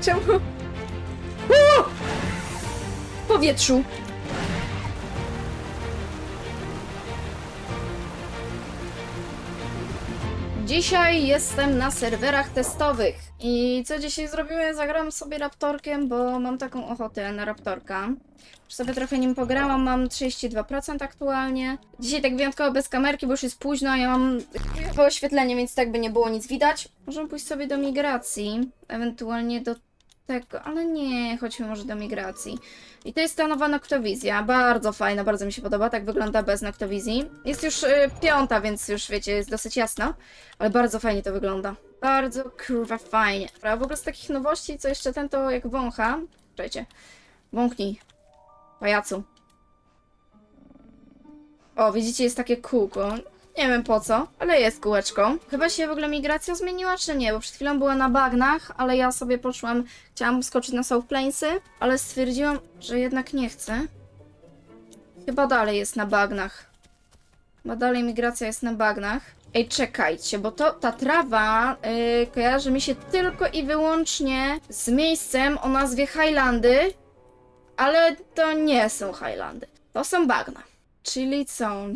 Czemu? O! W powietrzu. Dzisiaj jestem na serwerach testowych. I co dzisiaj zrobimy? Zagram sobie raptorkiem, bo mam taką ochotę na raptorka. Już sobie trochę nim pograłam, mam 32% aktualnie. Dzisiaj tak wyjątkowo bez kamerki, bo już jest późno, a ja mam chujowe oświetlenie, więc tak by nie było nic widać. Możemy pójść sobie do migracji, ewentualnie do tego, ale nie, chodźmy może do migracji. I to jest ta nowa noktowizja, bardzo fajna, bardzo mi się podoba, tak wygląda bez noktowizji. Jest już y, piąta, więc już wiecie, jest dosyć jasno, ale bardzo fajnie to wygląda. Bardzo kurwa fajnie. A w ogóle z takich nowości, co jeszcze ten to jak wącha, czekajcie, wąchnij, pajacu. O, widzicie, jest takie kółko. Nie wiem po co, ale jest kółeczko. Chyba się w ogóle migracja zmieniła, czy nie? Bo przed chwilą była na bagnach, ale ja sobie poszłam, chciałam skoczyć na South Plainsy, ale stwierdziłam, że jednak nie chcę. Chyba dalej jest na bagnach. Chyba dalej migracja jest na bagnach. Ej, czekajcie, bo to ta trawa yy, kojarzy mi się tylko i wyłącznie z miejscem o nazwie Highlandy, ale to nie są Highlandy. To są bagna. Czyli co?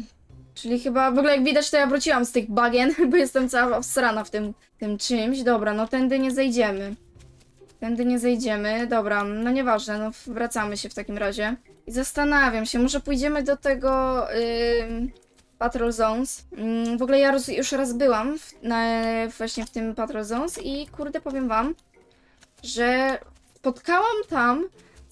Czyli chyba, w ogóle jak widać, to ja wróciłam z tych bagien, bo jestem cała obsrana w tym, tym czymś. Dobra, no tędy nie zejdziemy. Tędy nie zejdziemy. Dobra, no nieważne, no wracamy się w takim razie. I zastanawiam się, może pójdziemy do tego ym, Patrol Zones. Ym, w ogóle ja roz, już raz byłam w, na, właśnie w tym Patrol Zones i kurde powiem wam, że spotkałam tam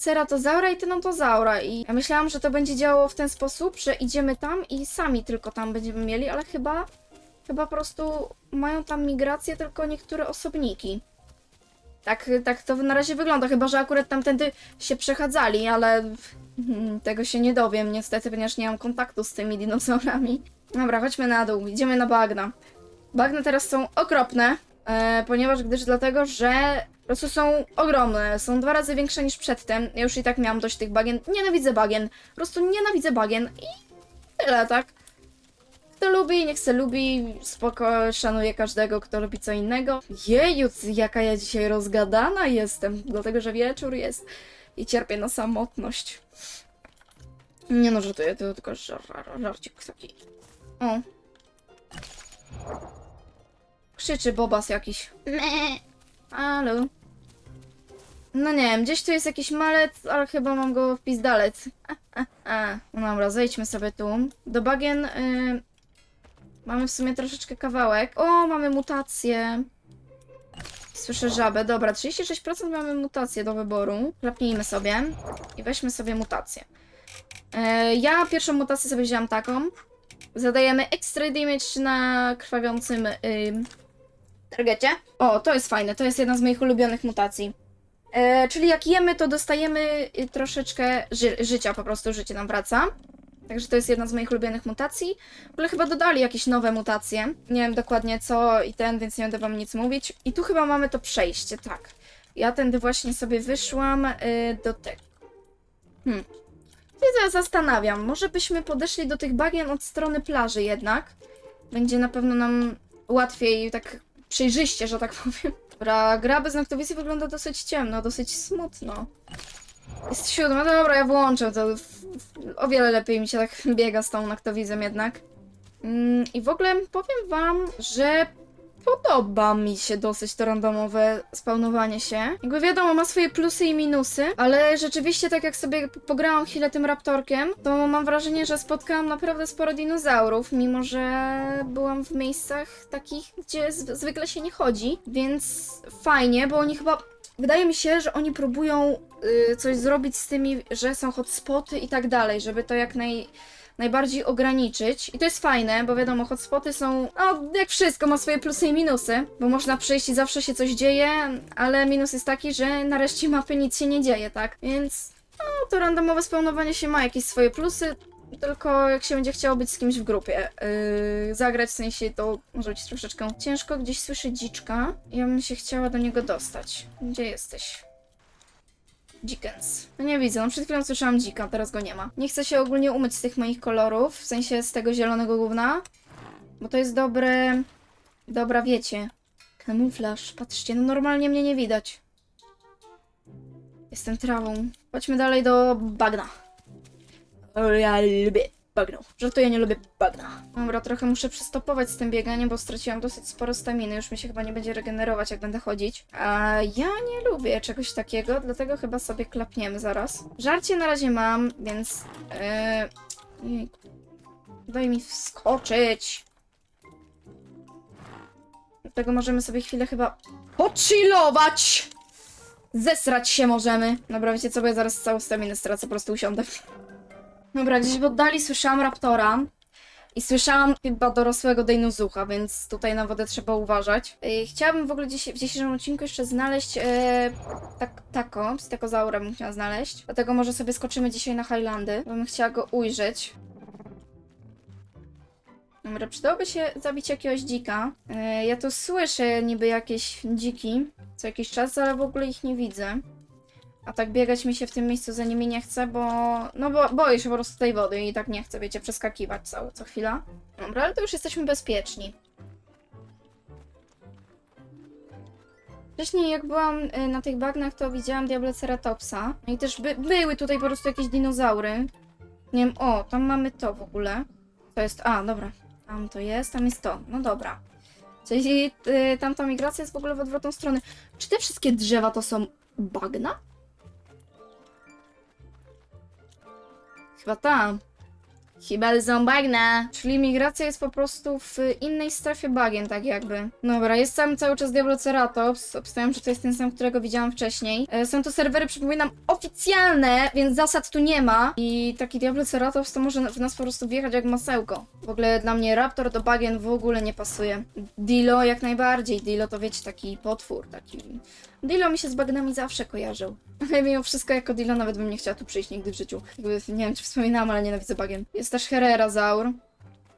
ceratozaura i tynontozaura i ja myślałam, że to będzie działało w ten sposób, że idziemy tam i sami tylko tam będziemy mieli, ale chyba chyba po prostu mają tam migrację tylko niektóre osobniki. Tak, tak to na razie wygląda, chyba że akurat tamtędy się przechadzali, ale tego się nie dowiem niestety, ponieważ nie mam kontaktu z tymi dinozaurami. Dobra, chodźmy na dół, idziemy na bagna. Bagna teraz są okropne, e, ponieważ gdyż dlatego, że po prostu są ogromne, są dwa razy większe niż przedtem. Ja już i tak miałam dość tych bagien. Nienawidzę bagien. Po prostu nienawidzę bagien i tyle, tak? Kto lubi, niech se lubi. Spoko, szanuję każdego, kto lubi co innego. Jeju, jaka ja dzisiaj rozgadana jestem, dlatego że wieczór jest i cierpię na samotność. Nie no, że to, tylko żar, żarcik taki. O. Krzyczy Bobas jakiś. Halo. No nie wiem, gdzieś tu jest jakiś malec, ale chyba mam go w pizdalec. A, a, a. No dobra, zejdźmy sobie tu. Do bagien y, mamy w sumie troszeczkę kawałek. O, mamy mutację. Słyszę żabę. Dobra, 36% mamy mutację do wyboru. Klapnijmy sobie i weźmy sobie mutację. Y, ja pierwszą mutację sobie wzięłam taką. Zadajemy extra damage na krwawiącym y, targecie. O, to jest fajne, to jest jedna z moich ulubionych mutacji. E, czyli jak jemy, to dostajemy y, troszeczkę ży życia, po prostu życie nam wraca. Także to jest jedna z moich ulubionych mutacji. W ogóle chyba dodali jakieś nowe mutacje. Nie wiem dokładnie co i ten, więc nie będę wam nic mówić. I tu chyba mamy to przejście, tak. Ja tędy właśnie sobie wyszłam y, do tego. Hmm. Ja zastanawiam, może byśmy podeszli do tych bagien od strony plaży jednak. Będzie na pewno nam łatwiej, tak przejrzyście, że tak powiem. Dobra, gra bez noktowizji wygląda dosyć ciemno, dosyć smutno. Jest siódma, dobra, ja włączę to. O wiele lepiej mi się tak biega z tą noktowizją jednak. Mm, I w ogóle powiem wam, że podoba mi się dosyć to randomowe spawnowanie się. Jakby wiadomo, ma swoje plusy i minusy, ale rzeczywiście tak jak sobie pograłam chwilę tym raptorkiem, to mam wrażenie, że spotkałam naprawdę sporo dinozaurów, mimo że byłam w miejscach takich, gdzie zwykle się nie chodzi, więc fajnie, bo oni chyba Wydaje mi się, że oni próbują y, coś zrobić z tymi, że są hotspoty i tak dalej, żeby to jak naj, najbardziej ograniczyć. I to jest fajne, bo wiadomo, hotspoty są, no jak wszystko, ma swoje plusy i minusy, bo można przyjść i zawsze się coś dzieje, ale minus jest taki, że na reszcie mapy nic się nie dzieje, tak? Więc no, to randomowe spełnowanie się ma jakieś swoje plusy, tylko jak się będzie chciało być z kimś w grupie, yy, zagrać w sensie to może być troszeczkę ciężko. Gdzieś słyszę dziczka. Ja bym się chciała do niego dostać. Gdzie jesteś? Dickens. No nie widzę, no przed chwilą słyszałam dzika, teraz go nie ma. Nie chcę się ogólnie umyć z tych moich kolorów, w sensie z tego zielonego gówna, bo to jest dobre... Dobra, wiecie. Kamuflaż, patrzcie, no normalnie mnie nie widać. Jestem trawą. Chodźmy dalej do bagna. Ja lubię bagno. Żartuję, nie lubię bagna. Dobra, trochę muszę przystopować z tym bieganiem, bo straciłam dosyć sporo staminy. Już mi się chyba nie będzie regenerować, jak będę chodzić. A ja nie lubię czegoś takiego, dlatego chyba sobie klapniemy zaraz. Żarcie na razie mam, więc... Yy... Daj mi wskoczyć. Dlatego możemy sobie chwilę chyba pochillować. Zesrać się możemy. Dobra, wiecie co, bo ja zaraz całą staminę stracę, po prostu usiądę. Dobra, gdzieś w oddali słyszałam raptora. I słyszałam chyba dorosłego dejnozucha, więc tutaj na wodę trzeba uważać. Yy, chciałabym w ogóle dziś, w dzisiejszym odcinku jeszcze znaleźć yy, tak, tako, stekozaura bym chciała znaleźć. Dlatego może sobie skoczymy dzisiaj na Highlandy, bo bym chciała go ujrzeć. Dobra, przydałoby się zabić jakiegoś dzika. Yy, ja tu słyszę niby jakieś dziki co jakiś czas, ale w ogóle ich nie widzę. A tak biegać mi się w tym miejscu za nimi nie chce, bo... No bo boję się po prostu tej wody i tak nie chcę, wiecie, przeskakiwać co, co chwila. Dobra, ale to już jesteśmy bezpieczni. Wcześniej jak byłam y, na tych bagnach, to widziałam Diabloceratopsa. No i też by, były tutaj po prostu jakieś dinozaury. Nie wiem, o, tam mamy to w ogóle. To jest, a, dobra. Tam to jest, tam jest to. No dobra. Czyli y, tamta migracja jest w ogóle w odwrotną stronę. Czy te wszystkie drzewa to są bagna? Chyba. Chyba są bagna. Czyli migracja jest po prostu w innej strefie bagien, tak jakby. Dobra, jest tam cały czas Diabloceratops. Obstawiam, że to jest ten sam, którego widziałam wcześniej. E, Są to serwery, przypominam, oficjalne, więc zasad tu nie ma. I taki Diabloceratops to może w nas po prostu wjechać jak masełko. W ogóle dla mnie Raptor do bagien w ogóle nie pasuje. Dilo jak najbardziej. Dilo to wiecie, taki potwór, taki... Dilo mi się z bagnami zawsze kojarzył. Ale mimo wszystko jako Dilo nawet bym nie chciała tu przyjść nigdy w życiu. Jakby, nie wiem czy wspominałam, ale nienawidzę bagien. Jest też Herrerazaur,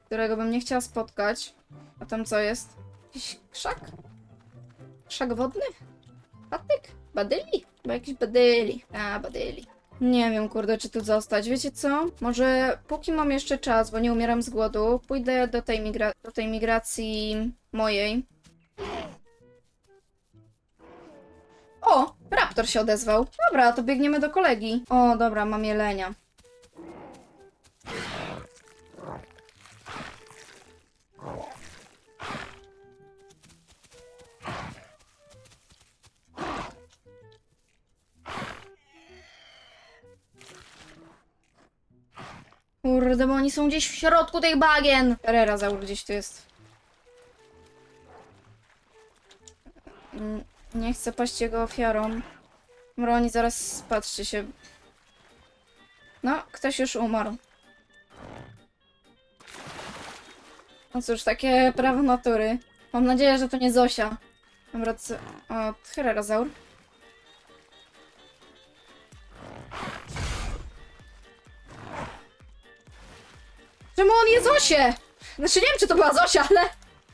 którego bym nie chciała spotkać. A tam co jest? Jakiś krzak? Krzak wodny? Patyk? Badyli? Chyba jakiś badyli. A, badyli. Nie wiem, kurde, czy tu zostać. Wiecie co? Może póki mam jeszcze czas, bo nie umieram z głodu, pójdę do tej, migra- do tej migracji mojej. O! Raptor się odezwał. Dobra, to biegniemy do kolegi. O, dobra, mam jelenia. Kurde, bo oni są gdzieś w środku tych bagien. Ferrerazaur gdzieś tu jest. Nie chcę paść jego ofiarą. Dobra, oni zaraz, patrzcie się. No, ktoś już umarł. No cóż, takie prawo natury. Mam nadzieję, że to nie Zosia. Dobra, co... O. Czemu on je Zosię? Znaczy nie wiem, czy to była Zosia, ale...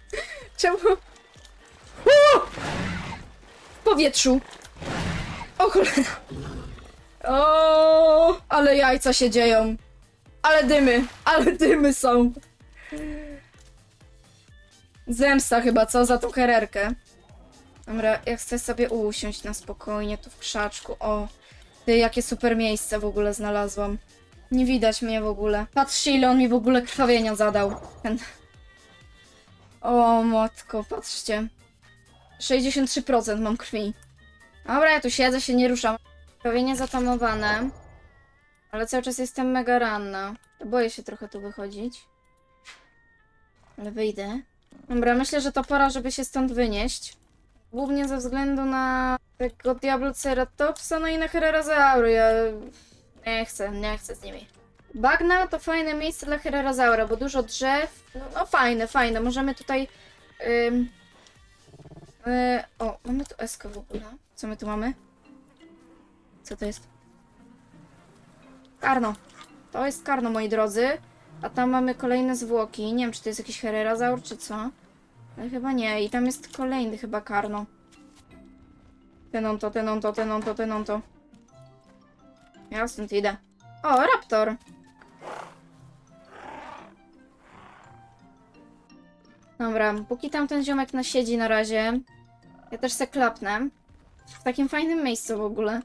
Czemu... Powietrzu. O cholera. O, ale jajca się dzieją. Ale dymy, ale dymy są. Zemsta chyba, co? Za tą hererkę. Dobra, ja chcę sobie usiąść na spokojnie tu w krzaczku. O, ty, jakie super miejsce w ogóle znalazłam. Nie widać mnie w ogóle. Patrzcie, ile on mi w ogóle krwawienia zadał. Ten... O, matko, patrzcie. 63% mam krwi. Dobra, ja tu siedzę, się nie ruszam. Krwawienie zatamowane. Ale cały czas jestem mega ranna. Boję się trochę tu wychodzić. Ale wyjdę. Dobra, myślę, że to pora, żeby się stąd wynieść. Głównie ze względu na tego Diabloceratopsa, no i na Herrerazaury. Ja nie chcę, nie chcę z nimi. Bagna to fajne miejsce dla Herrerazaura, bo dużo drzew. No, no fajne, fajne. Możemy tutaj... y, o, mamy tu eskę w ogóle. Co my tu mamy? Co to jest? Karno. To jest karno, moi drodzy. A tam mamy kolejne zwłoki. Nie wiem, czy to jest jakiś Herrerazaur, czy co. Ale chyba nie. I tam jest kolejny chyba karno. Ten on to, ten on to, ten on to, ten on to. Ja stąd idę. O, raptor! Dobra, póki tamten ziomek na siedzi na razie, ja też se klapnę. W takim fajnym miejscu w ogóle.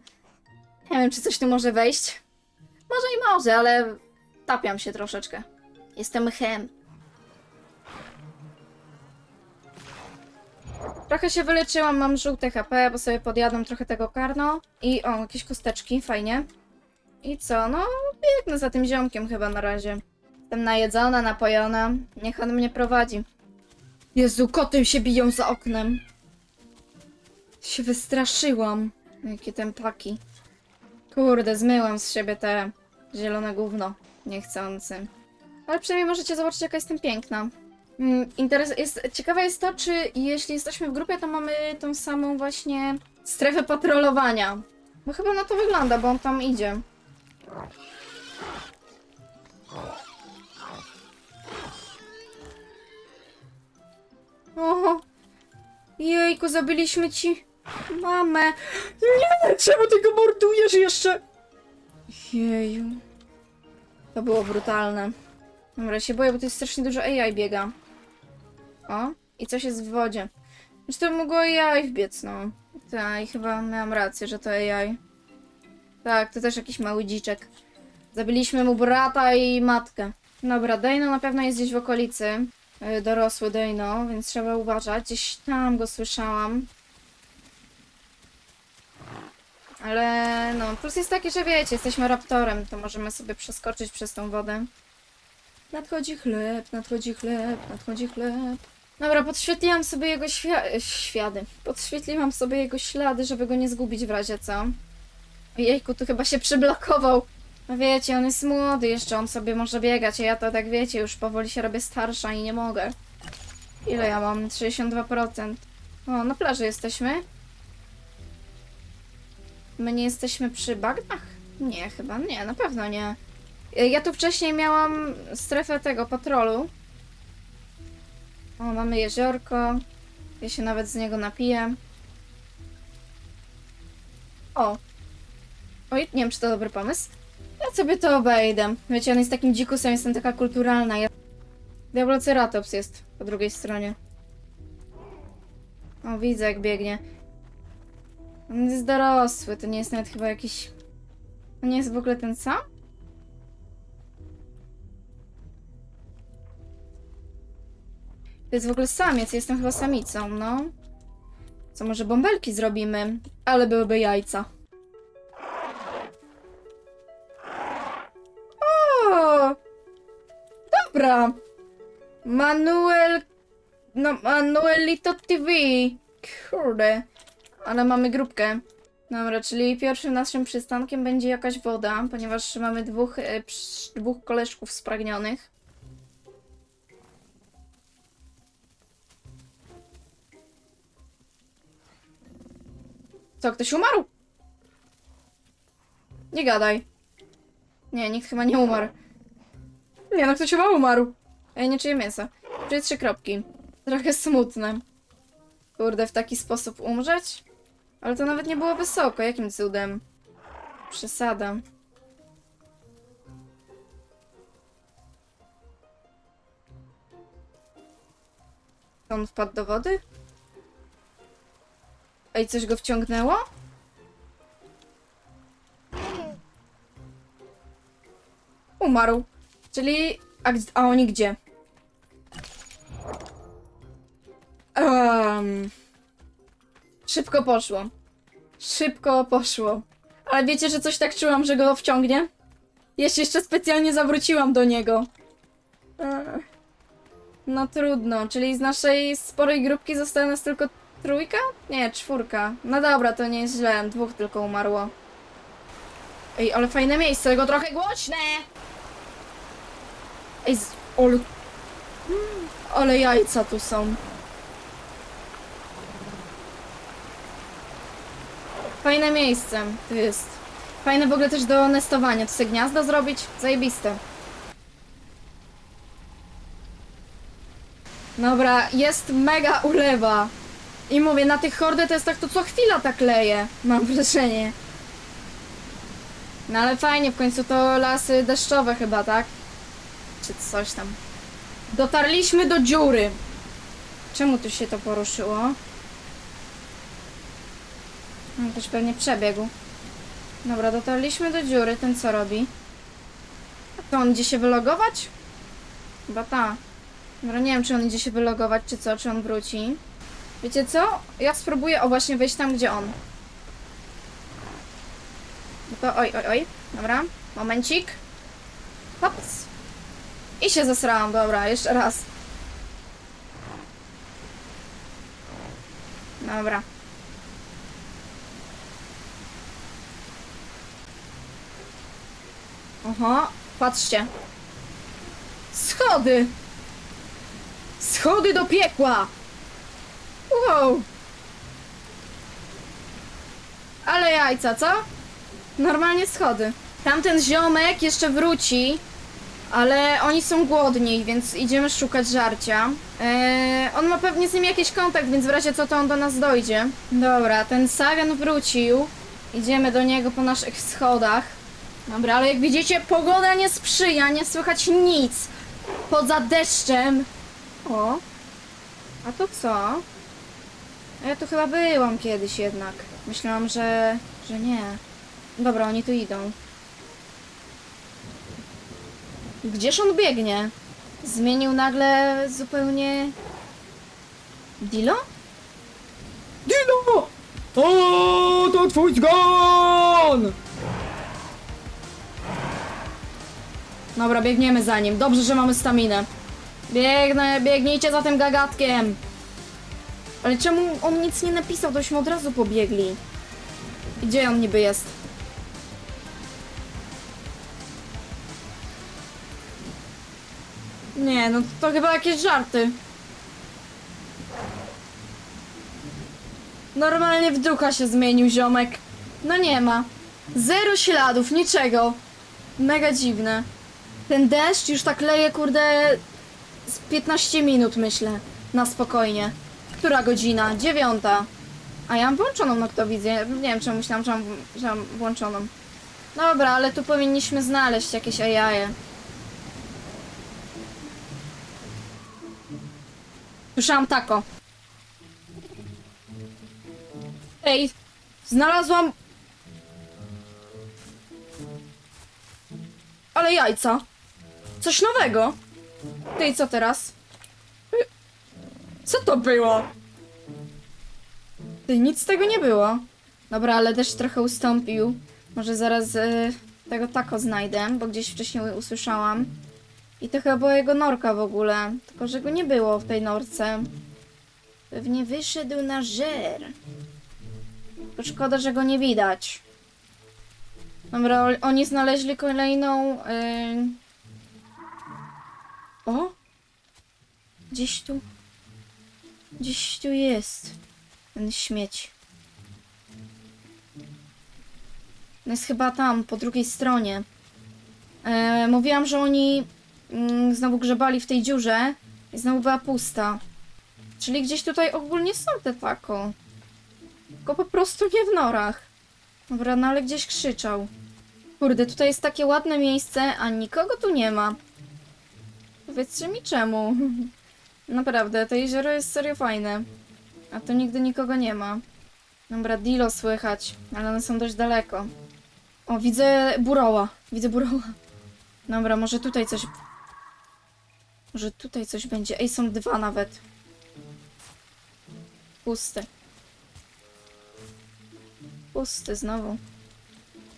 Nie wiem, czy coś tu może wejść. Może i może, ale tapiam się troszeczkę. Jestem chem. Trochę się wyleczyłam, mam żółte HP, bo sobie podjadam trochę tego karno. I o, jakieś kosteczki, fajnie. I co, no biegnę za tym ziomkiem chyba na razie. Jestem najedzona, napojona. Niech on mnie prowadzi. Jezu, koty się biją za oknem. Się wystraszyłam. Jakie tempaki. Kurde, zmyłam z siebie te zielone gówno. Niechcący. Ale przynajmniej możecie zobaczyć, jaka jestem piękna. Mm, Interes jest, ciekawe jest to, czy jeśli jesteśmy w grupie, to mamy tą samą właśnie strefę patrolowania. Bo chyba na to wygląda, bo on tam idzie. Oho. Jejku, zabiliśmy ci mamę. Nie, czemu ty go mordujesz jeszcze? Jeju. To było brutalne. Dobra, się boję, bo tu jest strasznie dużo AI biega. O, i coś jest w wodzie. Znaczy to mogło AI wbiec, no. Tak, i chyba miałam rację, że to AI. Tak, to też jakiś mały dziczek. Zabiliśmy mu brata i matkę. Dobra, Dejno na pewno jest gdzieś w okolicy. Y, Dorosły Dejno, więc trzeba uważać. Gdzieś tam go słyszałam. Ale no, plus jest taki, że wiecie, jesteśmy raptorem, to możemy sobie przeskoczyć przez tą wodę. Nadchodzi chleb, nadchodzi chleb, nadchodzi chleb. Dobra, podświetliłam sobie jego świa- świady. Podświetliłam sobie jego ślady, żeby go nie zgubić w razie co. Jejku, tu chyba się przyblokował. No wiecie, on jest młody jeszcze, on sobie może biegać, a ja to tak wiecie, już powoli się robię starsza i nie mogę. Ile ja mam? 62%. O, na plaży jesteśmy. My nie jesteśmy przy bagnach? Nie, chyba nie, na pewno nie. Y, Ja tu wcześniej miałam strefę tego patrolu. O, mamy jeziorko. Ja się nawet z niego napiję. O. Oj, nie wiem, czy to dobry pomysł. Ja sobie to obejdę. Wiecie, on jest takim dzikusem, jestem taka kulturalna. Ja... Diabloceratops jest po drugiej stronie. O, widzę jak biegnie. On jest dorosły, to nie jest nawet chyba jakiś... To nie jest w ogóle ten sam? To jest w ogóle samiec, jestem chyba samicą, no. Co może bąbelki zrobimy? Ale byłyby jajca. Dobra. Manuel... No, Manuelito TV. Kurde. Ale mamy grupkę. Dobra, czyli pierwszym naszym przystankiem będzie jakaś woda, ponieważ mamy dwóch, e, psz- dwóch koleżków spragnionych. Co, ktoś umarł? Nie gadaj. Nie, nikt chyba nie umarł. Nie, no ktoś chyba umarł. Ej, nie czuję mięsa. Czuję trzy kropki. Trochę smutne. Kurde, w taki sposób umrzeć? Ale to nawet nie było wysoko. Jakim cudem? Przesada. On wpadł do wody? Ej, coś go wciągnęło? Umarł. Czyli... A, a oni gdzie? Um, szybko poszło. Szybko poszło. Ale wiecie, że coś tak czułam, że go wciągnie? Się jeszcze specjalnie zawróciłam do niego. No trudno, czyli z naszej sporej grupki została nas tylko trójka? Nie, czwórka. No dobra, to nie jest źle, dwóch tylko umarło. Ej, ale fajne miejsce, tylko trochę głośne! Ej. Ol... Mm, Ale jajca tu są. Fajne miejsce to jest. Fajne w ogóle też do nestowania. Tu sobie gniazdo zrobić? Zajebiste. Dobra, jest mega ulewa. I mówię, na tych hordy to jest tak to co chwila tak leje. Mam wrażenie. No ale fajnie, w końcu to lasy deszczowe chyba, tak? Czy coś tam. Dotarliśmy do dziury. Czemu tu się to poruszyło? No, ktoś pewnie przebiegł. Dobra, dotarliśmy do dziury. Ten co robi? A to on idzie się wylogować? Chyba ta. Dobra, nie wiem, czy on idzie się wylogować, czy co, czy on wróci. Wiecie co? Ja spróbuję, o właśnie, wejść tam, gdzie on. No to, oj, oj, oj. Dobra, momencik. Hops. I się zesrałam, dobra, jeszcze raz. Dobra. Oho, patrzcie. Schody! Schody do piekła! Wow! Ale jajca, co? Normalnie schody. Tamten ziomek jeszcze wróci, ale oni są głodni, więc idziemy szukać żarcia. Eee, on ma pewnie z nim jakiś kontakt, więc w razie co to on do nas dojdzie. Dobra, ten Sagan wrócił. Idziemy do niego po naszych schodach. Dobra, ale jak widzicie, pogoda nie sprzyja, nie słychać nic. Poza deszczem. O. A to co? Ja tu chyba byłam kiedyś jednak. Myślałam, że... że nie. Dobra, oni tu idą. Gdzież on biegnie? Zmienił nagle zupełnie... Dilo? Dino! O, to twój zgon! Dobra, biegniemy za nim. Dobrze, że mamy staminę. Biegnę, biegnijcie za tym gagatkiem. Ale czemu on nic nie napisał, tośmy od razu pobiegli. Gdzie on niby jest? No to chyba jakieś żarty. Normalnie w ducha się zmienił ziomek. No nie ma. Zero śladów, niczego. Mega dziwne. Ten deszcz już tak leje, kurde, z 15 minut, myślę. Na spokojnie. Która godzina? Dziewiąta. A ja mam włączoną noktowizję. Nie wiem, czemu myślałam, że mam, że mam włączoną. Dobra, ale tu powinniśmy znaleźć jakieś ajaje. Słyszałam tako. Ej, znalazłam... Ale jajca. Coś nowego. Ty co teraz? Y, Co to było? Ty, nic z tego nie było. Dobra, ale deszcz trochę ustąpił. Może zaraz y, tego tako znajdę, bo gdzieś wcześniej usłyszałam. I to chyba była jego norka w ogóle. Tylko, że go nie było w tej norce. Pewnie wyszedł na żer. Tylko szkoda, że go nie widać. Dobra, oni znaleźli kolejną. Yy... O! Gdzieś tu. Gdzieś tu jest. Ten śmieć. No jest chyba tam, po drugiej stronie. E, mówiłam, że oni mm, znowu grzebali w tej dziurze i znowu była pusta. Czyli gdzieś tutaj ogólnie są te tako. Tylko po prostu nie w norach. Dobra, no ale gdzieś krzyczał. Kurde, tutaj jest takie ładne miejsce, a nikogo tu nie ma. Powiedzcie mi czemu. Naprawdę, to jezioro jest serio fajne. A tu nigdy nikogo nie ma. Dobra, Dilo słychać, ale one są dość daleko. O, widzę buroła. Widzę buroła. Dobra, może tutaj coś... Może tutaj coś będzie. Ej, są dwa nawet. Pusty. Pusty znowu.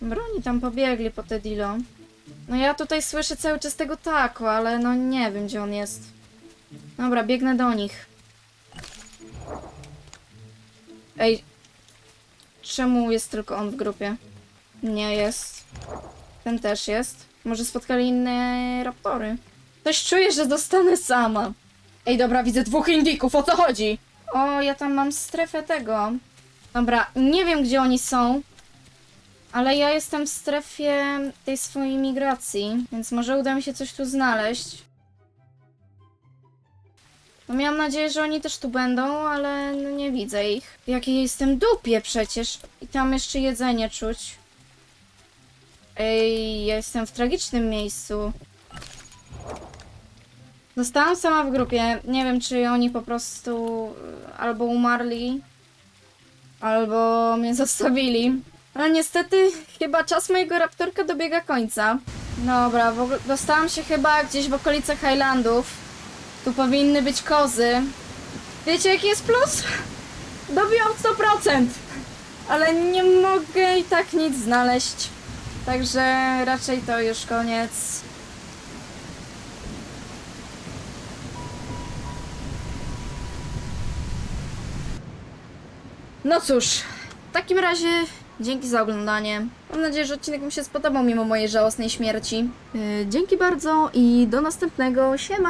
Dobra, oni tam pobiegli po te Dilo. No ja tutaj słyszę cały czas tego tako, ale no nie wiem gdzie on jest. Dobra, biegnę do nich. Ej. Czemu jest tylko on w grupie? Nie jest. Ten też jest. Może spotkali inne raptory. Coś czuję, że zostanę sama. Ej, dobra, widzę dwóch indyków, o co chodzi? O, ja tam mam strefę tego. Dobra, nie wiem gdzie oni są, ale ja jestem w strefie tej swojej migracji, więc może uda mi się coś tu znaleźć. No miałam nadzieję, że oni też tu będą, ale no nie widzę ich. Jakie ja jestem dupie przecież. I tam jeszcze jedzenie czuć. Ej, ja jestem w tragicznym miejscu. Zostałam sama w grupie. Nie wiem, czy oni po prostu y, albo umarli, albo mnie zostawili. Ale niestety chyba czas mojego raptorka dobiega końca. Dobra, w ogóle dostałam się chyba gdzieś w okolice Highlandów. Tu powinny być kozy. Wiecie jaki jest plus? Dobiłam 100%. Ale nie mogę i tak nic znaleźć. Także raczej to już koniec. No cóż, w takim razie dzięki za oglądanie. Mam nadzieję, że odcinek Wam się spodobał mimo mojej żałosnej śmierci. Yy, dzięki bardzo i do następnego. Siema!